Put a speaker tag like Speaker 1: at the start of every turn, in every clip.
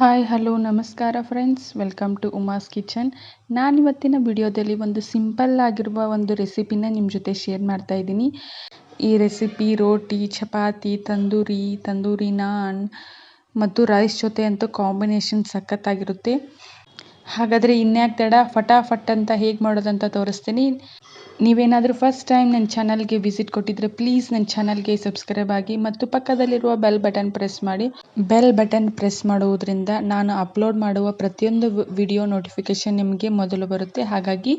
Speaker 1: Hi, hello, ನಮಸ್ಕಾರ friends welcome to Uma's kitchen ನಾನಿವತ್ತಿನ ವಿಡಿಯೋದಲ್ಲಿ ಒಂದು ಸಿಂಪಲ್ ಆಗಿರುವ ಒಂದು ರೆಸಿಪಿನ ನಿಮ್ಮ ಜೊತೆ ಶೇರ್ ಮಾಡ್ತಾ ಇದ್ದೀನಿ. ಈ ರೆಸಿಪಿ ರೋಟಿ, ಚಪಾತಿ, ತಂದೂರಿ ತಂದೂರಿ ನಾನ್ ಮತ್ತು ರೈಸ್ ಜೊತೆ ಅಂತೂ ಕಾಂಬಿನೇಷನ್ ಸಖತ್ತಾಗಿರುತ್ತೆ. ಹಾಗಾದರೆ ಇನ್ಯಾಕೆ ತಡ? ಫಟಾಫಟ್ ಅಂತ ಹೇಗೆ ಮಾಡೋದಂತ ತೋರಿಸ್ತೀನಿ. ನೀವೇನಾದರೂ ಫಸ್ಟ್ ಟೈಮ್ ನನ್ನ ಚಾನಲ್ಗೆ ವಿಸಿಟ್ ಕೊಟ್ಟಿದ್ರೆ ಪ್ಲೀಸ್ ನನ್ನ ಚಾನಲ್ಗೆ ಸಬ್ಸ್ಕ್ರೈಬ್ ಆಗಿ ಮತ್ತು ಪಕ್ಕದಲ್ಲಿರುವ ಬೆಲ್ ಬಟನ್ ಪ್ರೆಸ್ ಮಾಡಿ. ಬೆಲ್ ಬಟನ್ ಪ್ರೆಸ್ ಮಾಡುವುದರಿಂದ ನಾನು ಅಪ್ಲೋಡ್ ಮಾಡುವ ಪ್ರತಿಯೊಂದು ವಿಡಿಯೋ ನೋಟಿಫಿಕೇಷನ್ ನಿಮಗೆ ಮೊದಲು ಬರುತ್ತೆ. ಹಾಗಾಗಿ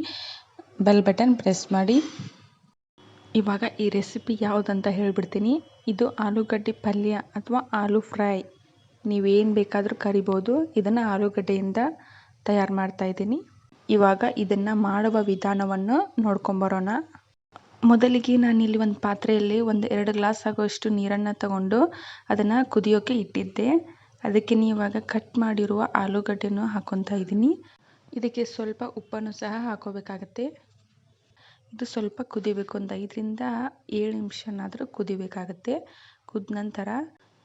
Speaker 1: ಬೆಲ್ ಬಟನ್ ಪ್ರೆಸ್ ಮಾಡಿ. ಇವಾಗ ಈ ರೆಸಿಪಿ ಯಾವುದಂತ ಹೇಳಿಬಿಡ್ತೀನಿ. ಇದು ಆಲೂಗಡ್ಡೆ ಪಲ್ಯ ಅಥವಾ ಆಲೂ ಫ್ರೈ. ನೀವೇನು ಬೇಕಾದರೂ ಕರಿಬೋದು. ಇದನ್ನು ಆಲೂಗಡ್ಡೆಯಿಂದ ತಯಾರು ಮಾಡ್ತಾ ಇದ್ದೀನಿ. ಇವಾಗ ಇದನ್ನು ಮಾಡುವ ವಿಧಾನವನ್ನು ನೋಡ್ಕೊಂಬರೋಣ ಮೊದಲಿಗೆ ನಾನು ಇಲ್ಲಿ ಒಂದು ಪಾತ್ರೆಯಲ್ಲಿ ಒಂದು ಎರಡು ಗ್ಲಾಸ್ ಆಗುವಷ್ಟು ನೀರನ್ನು ತಗೊಂಡು ಅದನ್ನು ಕುದಿಯೋಕ್ಕೆ ಇಟ್ಟಿದ್ದೆ. ಅದಕ್ಕೆ ಇವಾಗ ಕಟ್ ಮಾಡಿರುವ ಆಲೂಗಡ್ಡೆನೂ ಹಾಕೊತಾ ಇದ್ದೀನಿ. ಇದಕ್ಕೆ ಸ್ವಲ್ಪ ಉಪ್ಪನ್ನು ಸಹ ಹಾಕೋಬೇಕಾಗತ್ತೆ. ಇದು ಸ್ವಲ್ಪ ಕುದಿಬೇಕು. ಒಂದು ಐದರಿಂದ ಏಳು ನಿಮಿಷನಾದರೂ ಕುದಿಬೇಕಾಗತ್ತೆ. ಕುದ ನಂತರ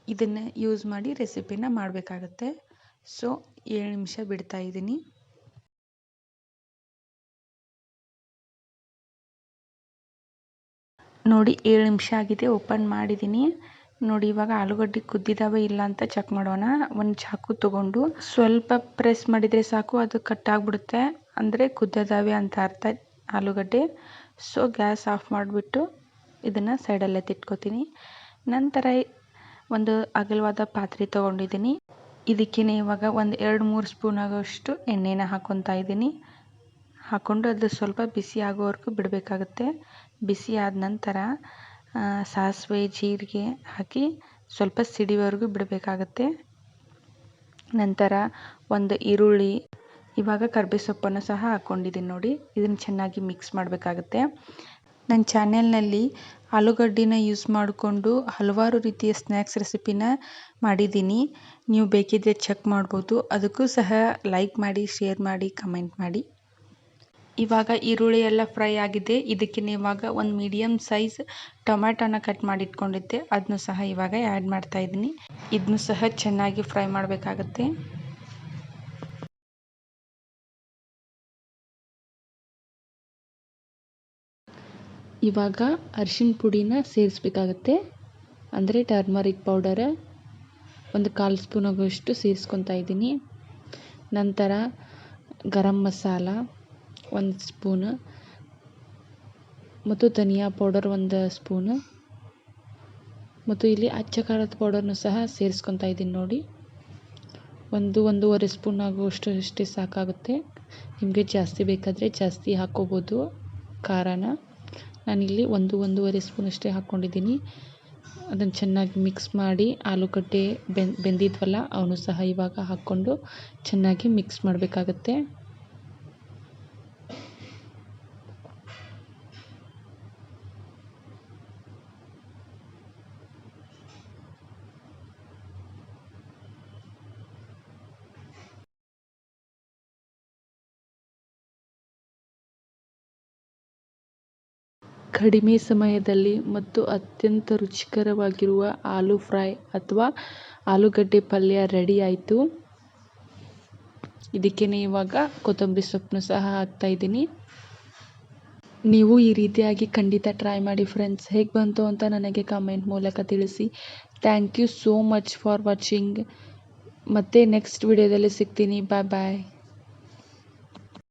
Speaker 1: ಇದನ್ನು ಯೂಸ್ ಮಾಡಿ ರೆಸಿಪಿನ ಮಾಡಬೇಕಾಗತ್ತೆ. ಸೊ, ಏಳು ನಿಮಿಷ ಬಿಡ್ತಾ ಇದ್ದೀನಿ. ನೋಡಿ, ಏಳು ನಿಮಿಷ ಆಗಿದೆ, ಓಪನ್ ಮಾಡಿದ್ದೀನಿ. ನೋಡಿ, ಇವಾಗ ಆಲೂಗಡ್ಡೆ ಕುದ್ದಿದಾವೆ ಇಲ್ಲ ಅಂತ ಚೆಕ್ ಮಾಡೋಣ. ಒಂದು ಚಾಕು ತಗೊಂಡು. ಸ್ವಲ್ಪ ಪ್ರೆಸ್ ಮಾಡಿದರೆ ಸಾಕು, ಅದು ಕಟ್ ಆಗಿಬಿಡುತ್ತೆ. ಅಂದರೆ ಕುದ್ದಿದಾವೆ ಅಂತ ಅರ್ಥ ಆಲೂಗಡ್ಡೆ. ಸೊ, ಗ್ಯಾಸ್ ಆಫ್ ಮಾಡಿಬಿಟ್ಟು ಇದನ್ನು ಸೈಡಲ್ಲೇ ತಿಟ್ಕೋತೀನಿ. ನಂತರ ಒಂದು ಅಗಲವಾದ ಪಾತ್ರೆ ತೊಗೊಂಡಿದ್ದೀನಿ. ಇದಕ್ಕೆ ಇವಾಗ ಒಂದು ಎರಡು ಮೂರು ಸ್ಪೂನ್ ಆಗೋಷ್ಟು ಎಣ್ಣೆನ ಹಾಕೊತಾ ಇದ್ದೀನಿ. ಹಾಕ್ಕೊಂಡು ಅದು ಸ್ವಲ್ಪ ಬಿಸಿ ಆಗೋವರೆಗೂ ಬಿಡಬೇಕಾಗುತ್ತೆ. ಬಿಸಿ ಆದ ನಂತರ ಸಾಸಿವೆ, ಜೀರಿಗೆ ಹಾಕಿ ಸ್ವಲ್ಪ ಸಿಡಿವರೆಗೂ ಬಿಡಬೇಕಾಗುತ್ತೆ. ನಂತರ ಒಂದು ಈರುಳ್ಳಿ, ಇವಾಗ ಕರ್ಬೇ ಸೊಪ್ಪನ್ನು ಸಹ ಹಾಕ್ಕೊಂಡಿದ್ದೀನಿ ನೋಡಿ. ಇದನ್ನು ಚೆನ್ನಾಗಿ ಮಿಕ್ಸ್ ಮಾಡಬೇಕಾಗತ್ತೆ. ನನ್ನ ಚಾನೆಲ್ನಲ್ಲಿ ಆಲೂಗಡ್ಡೆನ ಯೂಸ್ ಮಾಡಿಕೊಂಡು ಹಲವಾರು ರೀತಿಯ ಸ್ನ್ಯಾಕ್ಸ್ ರೆಸಿಪಿನ ಮಾಡಿದ್ದೀನಿ. ನೀವು ಬೇಕಿದ್ದರೆ ಚೆಕ್ ಮಾಡ್ಬೋದು. ಅದಕ್ಕೂ ಸಹ ಲೈಕ್ ಮಾಡಿ ಶೇರ್ ಮಾಡಿ ಕಮೆಂಟ್ ಮಾಡಿ. ಇವಾಗ ಈರುಳ್ಳಿ ಎಲ್ಲ ಫ್ರೈ ಆಗಿದೆ. ಇದಕ್ಕೆ ಇವಾಗ ಒಂದು ಮೀಡಿಯಮ್ ಸೈಜ್ ಟೊಮ್ಯಾಟೋನ ಕಟ್ ಮಾಡಿಟ್ಕೊಂಡಿದ್ದೆ. ಅದನ್ನು ಸಹ ಇವಾಗ ಆ್ಯಡ್ ಮಾಡ್ತಾ ಇದ್ದೀನಿ. ಇದನ್ನು ಸಹ ಚೆನ್ನಾಗಿ ಫ್ರೈ ಮಾಡಬೇಕಾಗತ್ತೆ. ಇವಾಗ ಅರ್ಶಿನ ಪುಡಿನ ಸೇರಿಸ್ಬೇಕಾಗತ್ತೆ. ಅಂದರೆ ಟರ್ಮರಿಕ್ ಪೌಡರ್ ಒಂದು ಕಾಲು ಸ್ಪೂನ್ ಆಗುವಷ್ಟು ಸೇರಿಸ್ಕೊತಾ ಇದ್ದೀನಿ. ನಂತರ ಗರಂ ಮಸಾಲ ಒಂದು ಸ್ಪೂನು ಮತ್ತು ಧನಿಯಾ ಪೌಡರ್ ಒಂದು ಸ್ಪೂನು ಮತ್ತು ಇಲ್ಲಿ ಅಚ್ಚ ಖಾರದ ಪೌಡರ್ನು ಸಹ ಸೇರಿಸ್ಕೊತಾ ಇದ್ದೀನಿ ನೋಡಿ. ಒಂದು ಒಂದೂವರೆ ಸ್ಪೂನ್ ಆಗುವಷ್ಟು ಅಷ್ಟೇ ಸಾಕಾಗುತ್ತೆ. ನಿಮಗೆ ಜಾಸ್ತಿ ಬೇಕಾದರೆ ಜಾಸ್ತಿ ಹಾಕ್ಕೋಬೋದು ಖಾರನ. ನಾನಿಲ್ಲಿ ಒಂದು, ಒಂದೂವರೆ ಸ್ಪೂನ್ ಅಷ್ಟೇ ಹಾಕ್ಕೊಂಡಿದ್ದೀನಿ. ಅದನ್ನು ಚೆನ್ನಾಗಿ ಮಿಕ್ಸ್ ಮಾಡಿ ಆಲೂಗಡ್ಡೆ ಬೆಂದಿದ್ವಲ್ಲ, ಅವನು ಸಹ ಇವಾಗ ಹಾಕ್ಕೊಂಡು ಚೆನ್ನಾಗಿ ಮಿಕ್ಸ್ ಮಾಡಬೇಕಾಗತ್ತೆ. ಕಡಿಮೆ ಸಮಯದಲ್ಲಿ ಮತ್ತು ಅತ್ಯಂತ ರುಚಿಕರವಾಗಿರುವ ಆಲೂ ಫ್ರೈ ಅಥವಾ ಆಲೂಗಡ್ಡೆ ಪಲ್ಯ ರೆಡಿ ಆಯಿತು. ಇದಕ್ಕೆ ಇವಾಗ ಕೊತ್ತಂಬರಿ ಸೊಪ್ಪನ್ನು ಸಹ ಹಾಕ್ತಾ ಇದ್ದೀನಿ. ನೀವು ಈ ರೀತಿಯಾಗಿ ಖಂಡಿತ ಟ್ರೈ ಮಾಡಿ ಫ್ರೆಂಡ್ಸ್ ಹೇಗೆ ಬಂತು ಅಂತ ನನಗೆ ಕಮೆಂಟ್ ಮೂಲಕ ತಿಳಿಸಿ. Thank you so much for watching ಮತ್ತೆ ನೆಕ್ಸ್ಟ್ ವಿಡಿಯೋದಲ್ಲಿ ಸಿಗ್ತೀನಿ. ಬಾಯ್ ಬಾಯ್